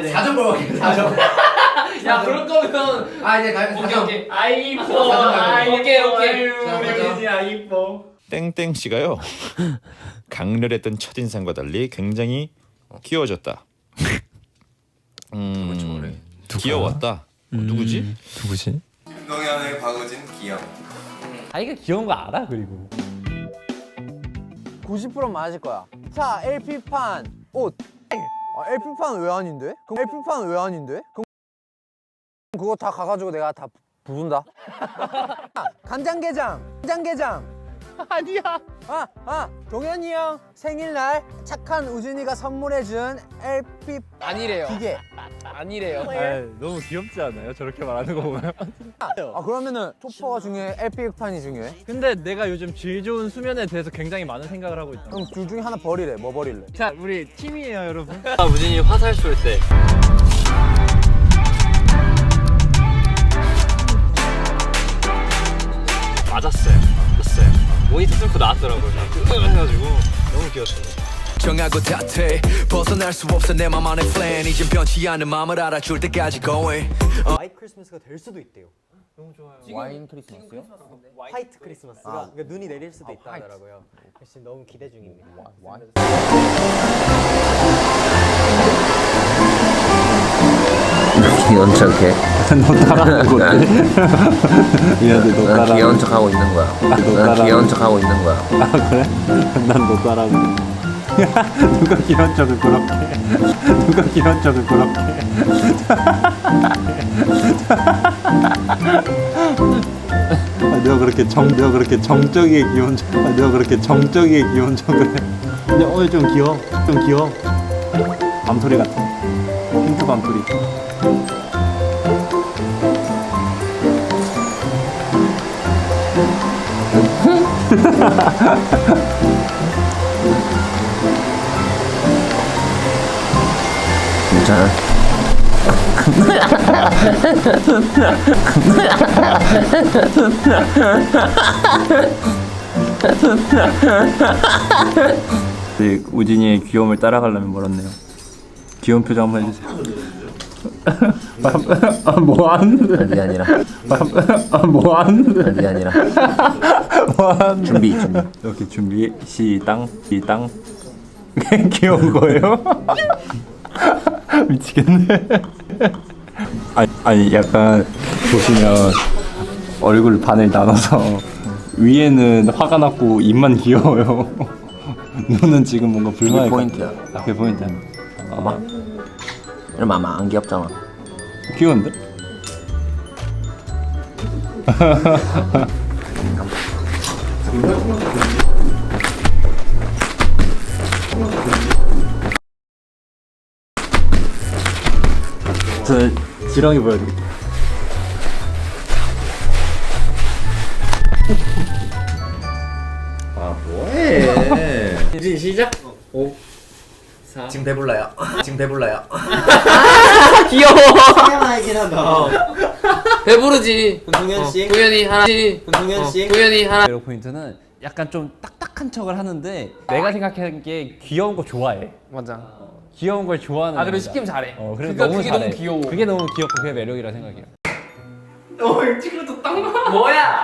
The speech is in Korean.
네네. 4점 걸어볼게요 4점 야 그럴 거면 아 이제 가면 오케이 4점 오케이. 아 이뻐. 가져가요. 아 이뻐. 오케이, 오케이. 우진이 아 이뻐. 땡땡 씨가요 강렬했던 첫인상과 달리 굉장히 귀여워졌다. 음, 귀여웠다. 어, 누구지? 누구지? 김동현의 박우진 기영 아이가 귀여운 거 알아 그리고 90% 맞을 거야. 자, LP판 옷. 아, LP판 왜 아닌데? 그럼 LP판 왜 아닌데? 그럼 그거 다 가가지고 내가 다 부- 부순다. 아, 간장게장, 간장게장. 아니야. 아, 아, 동현이 형 생일날 착한 우진이가 선물해준 LP 아니래요. 기계. 아니래요. 너무 귀엽지 않아요? 저렇게 말하는 거 보면 아, 그러면은 토퍼가 중요해? LP판이 중요해? 근데 내가 요즘 질 좋은 수면에 대해서 굉장히 많은 생각을 하고 있다 그럼 둘 중에 하나 버리래. 뭐 버릴래? 자 우리 팀이에요 여러분 아 우진이 화살 쏠 때. 맞았어요. 맞았어요. 모니터 뚫고 나왔더라고요. 해가지고 너무 귀여웠어요. 정하고 탓해. 벗어날 수 없어 내 맘안의 플랜 이젠 변치 않는 마음을 알아줄 때까지 going. 화이트 크리스마스가 될 수도 있대요. 와인 크리스마스요? 화이트 크리스마스가 그러니까 눈이 내릴 수도 있다 하더라고요. 그래서 지금 너무 기대 중입니다. 귀여운 척해? 너 따라하는 건데 미안해 너난 귀여운 척하고 있는 거야. 난 귀여운 척하고 있는 거야. 난너 따라하고 누가 귀여운 척을 그렇게 누가 척을 그렇게 아, 내가 그렇게 정 내가 그렇게 정적이게 귀여운 척 아, 내가 그렇게 정적이게 귀여운 척을 해. 근데 오늘 좀 귀여워. 좀 귀여워. 밤소리 같아. 핑크 밤소리 괜찮아 네, 우진이의 귀여움을 따라가려면 멀었네요. 귀여운 표정 한번 해주세요. 아, 뭐 하는데? 그게 아니라 아, 뭐 하는데? 그게 아니라 뭐 하는데? 준비 준비 이렇게 준비 시당 시당 귀여운 거예요? 미치겠네. 아니, 아니 약간 보시면 얼굴 반을 나눠서 위에는 화가 났고 입만 귀여워요. 눈은 지금 뭔가 불만이 포인트야 아, 그게 포인트야. 봐봐 이러면 아마 안 귀엽잖아 귀여운데? 저는 지렁이 보여드릴게요. 이제 시작. 오. 지금 배불러요 지금 배불러요 귀여워. TMI긴 하다. 배부르지. 동현 씨. 도현이 하나. 동현 씨. 도현이 하나. 에러 포인트는 약간 좀 딱딱한 척을 하는데 내가 생각하는 게 귀여운 거 좋아해 맞아. 귀여운 걸 좋아하는 아 그리고 애다. 시키면 잘해. 어, 그래 그러니까 너무 그게 잘해. 너무 귀여워. 그게 너무 귀엽고 그게 매력이라 생각해요. 뭐야?